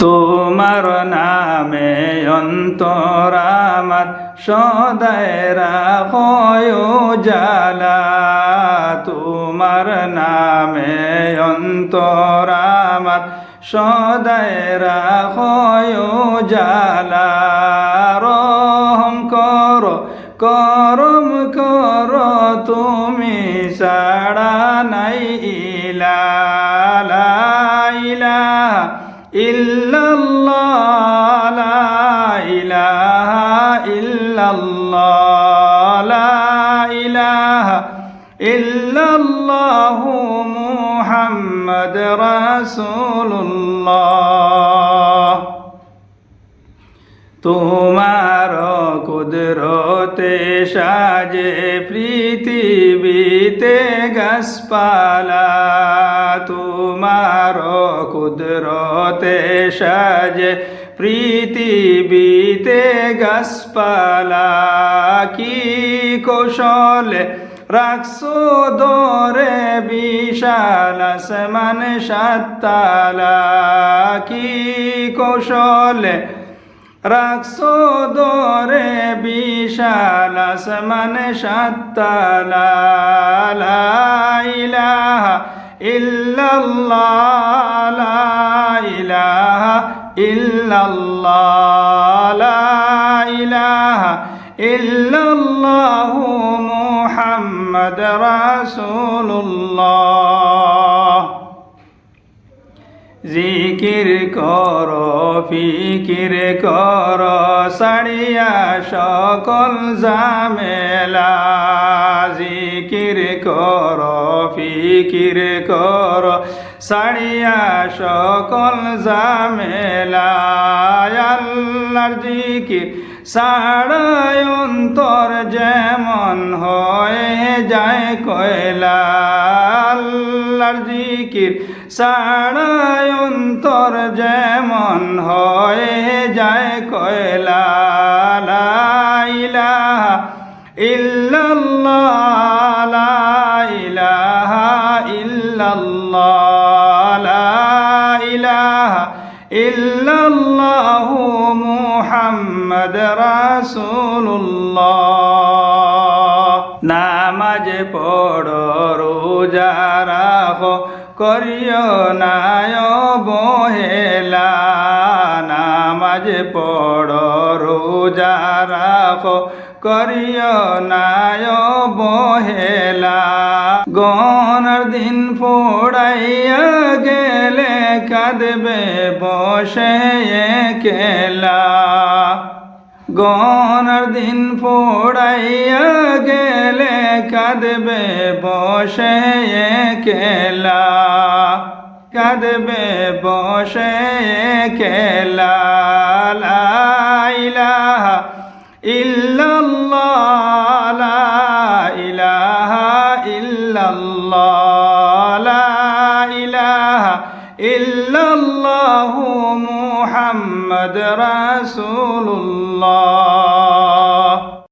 তোমার নামে অন্তরামাত সদায় রাখয় জালা তোমার নামে অন্তরামাত সদায় রাখয় জালা রহম করো, করম করো, তুমি সাড়া নাই ইলা ইল্লাল্লাহ, লা ইলাহা ইল্লাল্লাহু মুহাম্মদ রাসূলুল্লাহ। তোমার কুদরতে সাজে পৃথিবীতে গাছপালা, তোমার কুদরতে সাজে পৃথিবীতে গাছপালা কি কৌশলে রাখছো দরে বিশাল আসমান সাততালা কি কৌশলে রাখছো দরে বিশাল আসমান সাততালা, লা ইলাহা ইল্লাল্লাহ ইলাহা ইল্লাল্লাহ। ইল্লাল্লাহু মুহাম্মদ রাসূলুল্লাহ। জিকির কর, ফিকির কর সাড়িয়া সকল জামেলা জিকির কর, ফিকির কর সাড়িয়া সকল জামেলা আল্লাহর জিকির সাড়ায় অন্তর যেমন হয়ে যায় কয়লা আল্লাহর জিকির সাড়ায় অন্তর যেমন হয়ে যায় কয়লা ইল্লাল্লাহ। নামাজ পড়ো, রোজা রাখো, করিও নায় বহেলা নামাজ পড়ো, রোজা রাখো, করিও নায় বহেলা গনার দিন ফোড়াইয়া গেলে কাঁদবে বসে কেলা গনার দিন পোড়াইয়া গেলে কাঁদবে বসে কেলা কাঁদবে বসে কেলা ইল্লাল্লাহু মুহাম্মদ রাসূলুল্লাহ